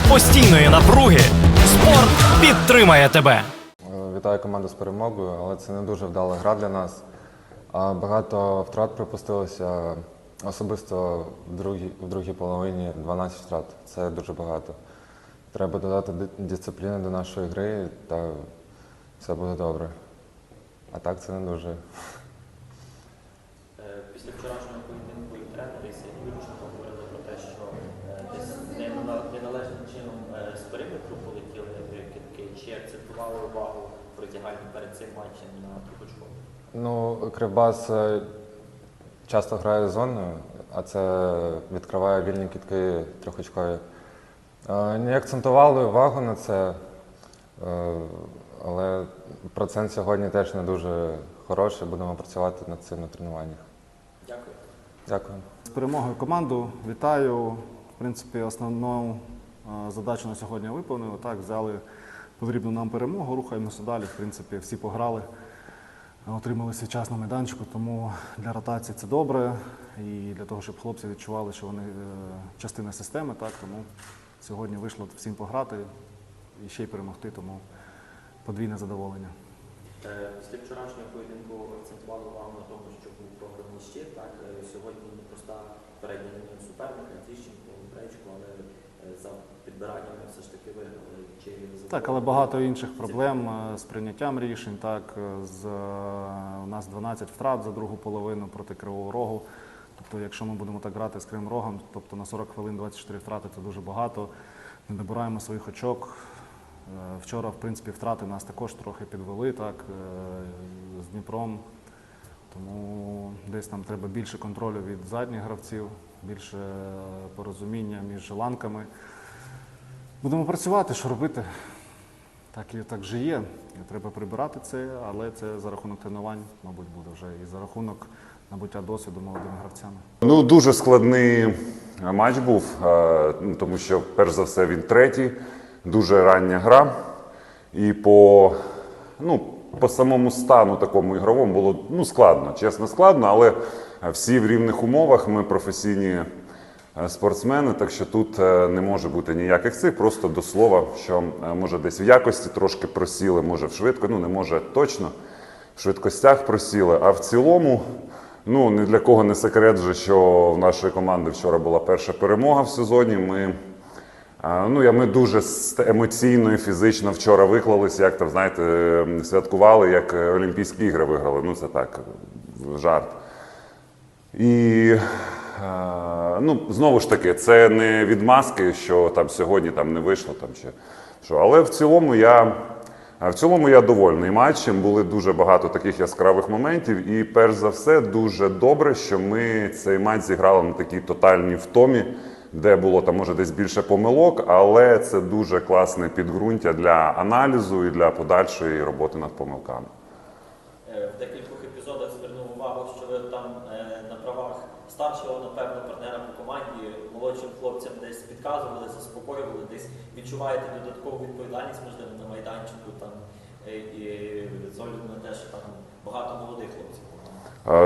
серед постійної напруги спорт підтримає тебе. Е, Вітаю команду з перемогою, але це не дуже вдала гра для нас. Багато втрат припустилося. Особисто в другій, в другій половині 12 втрат. Це дуже багато. Треба додати дисципліни до нашої гри та все буде добре. А так це не дуже. Е, Після вчорашнього поєдинку і тренер і Сергій Юрченко говорили про те, що е, десь нена- неналежним чином е, з периметру полетіли кидки. Чи акцентували увагу притягальні перед цим матчем на Трубочкові? Ну, Кривбас е, часто грає зоною, а це відкриває вільні кітки трьохочкові. Е, Не акцентували увагу на це, е, але процент сьогодні теж не дуже хороший. Будемо працювати над цим на тренуваннях. Дякую. Дякую. З перемогою команду вітаю. В принципі, основну задачу на сьогодні виповнили. Так, взяли потрібну нам перемогу, рухаємося далі. В принципі, всі пограли, отримали свій майданчику, тому для ротації це добре. І для того, щоб хлопці відчували, що вони е, частина системи, так, тому сьогодні вийшло всім пограти і ще й перемогти, тому подвійне задоволення. Е, Після вчорашнього поєдинку акцентували увагу на тому, що був програний щит. Так, Е, сьогодні непроста передня суперника, Тіщенко, Гречко, але е, за підбираннями все ж таки виграли. Чи Так, але багато інших проблем е, з прийняттям рішень. Так, е, з, у нас 12 втрат за другу половину проти Кривого Рогу. Тобто, якщо ми будемо так грати з Кривим Рогом, тобто на 40 хвилин 24 втрати це дуже багато. Не набираємо своїх очок. Вчора, в принципі, втрати нас також трохи підвели так, з Дніпром. Тому десь нам треба більше контролю від задніх гравців, більше е, порозуміння між ланками. Будемо працювати, що робити. Так і так же є. І Треба прибирати це, але це за рахунок тренувань, мабуть, буде вже і за рахунок набуття досвіду молодими гравцями. Ну, дуже складний матч був, е, ну, тому що, перш за все, він третій, дуже рання гра. І по, ну, по самому стану такому ігровому було ну, складно, чесно, складно, але всі в рівних умовах. Ми професійні е, спортсмени, так що тут е, не може бути ніяких цих. Просто до слова, що е, може десь в якості трошки просіли, може в швидко, ну не може точно в швидкостях просіли. А в цілому, ну ні для кого не секрет, же, що в нашої команди вчора була перша перемога в сезоні. Ми, ну, я, ми дуже емоційно і фізично вчора виклалися, як там, знаєте, ем, святкували, як е, Олімпійські ігри виграли. Ну, це так, жарт. І ну, знову ж таки, це не відмазки, що там сьогодні там не вийшло. Там, чи, що. Але в цілому я. В цілому я довольний матчем. Були дуже багато таких яскравих моментів. І перш за все, дуже добре, що ми цей матч зіграли на такій тотальній втомі, де було там може десь більше помилок, але це дуже класне підґрунтя для аналізу і для подальшої роботи над помилками. Е, В декількох епізодах звернув увагу, що ви там е, на правах старшого, напевно, партнера по команді молодшим хлопцям десь підказували, заспокоювали, десь відчуваєте додаткову відповідальність, можливо, на майданчику там е, і з огляду на те, що там багато молодих хлопців.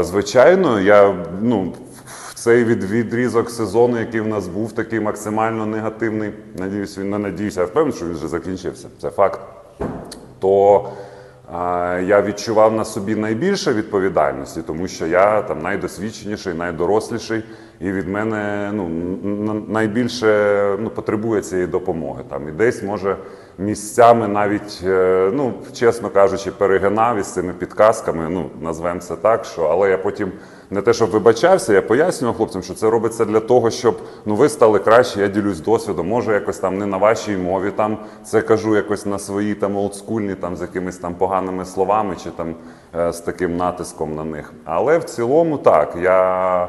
Звичайно, я ну, цей від, відрізок сезону, який в нас був такий максимально негативний, надіюсь, він не надіюся, я впевнений, що він вже закінчився. Це факт. То я відчував на собі найбільше відповідальності, тому що я там найдосвідченіший, найдоросліший, і від мене ну, найбільше ну, потребує цієї допомоги. Там, і десь може місцями навіть, е, ну, чесно кажучи, перегинав із цими підказками, ну, назвемо це так, що, але я потім не те, щоб вибачався, я пояснював хлопцям, що це робиться для того, щоб ну, ви стали краще, я ділюсь досвідом. Може, якось там не на вашій мові, там це кажу якось на своїй там олдскульні, там з якимись там поганими словами чи там е, з таким натиском на них. Але в цілому так, я.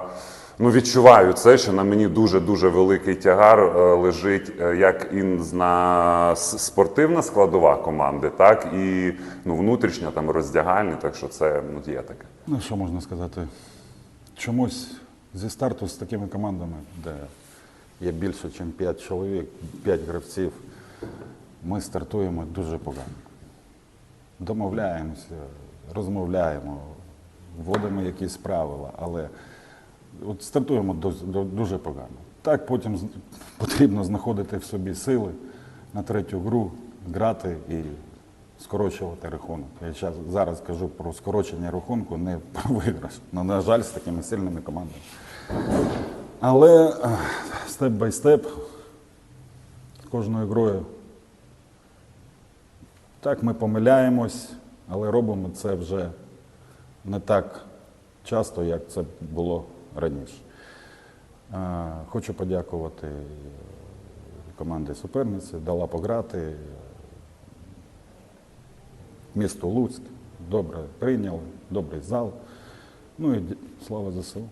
Ну, відчуваю це, що на мені дуже дуже великий тягар е, лежить е, як і на спортивна складова команди, так і ну, внутрішня там роздягальня. Так що це ну, є таке. Ну, що можна сказати? Чомусь зі старту з такими командами, де є більше, ніж 5 чоловік, 5 гравців, ми стартуємо дуже погано. Домовляємося, розмовляємо, вводимо якісь правила, але от стартуємо дуже, погано. Так потім потрібно знаходити в собі сили на третю гру, грати і скорочувати рахунок. Я зараз кажу про скорочення рахунку, не про виграш. Ну, на жаль, з такими сильними командами. Але е, степ бай степ, кожною грою. Так, ми помиляємось, але робимо це вже не так часто, як це було раніше. Е, Хочу подякувати команді суперниці, дала пограти. Місто Луцьк добре прийняли, добрий зал. Ну і слава ЗСУ.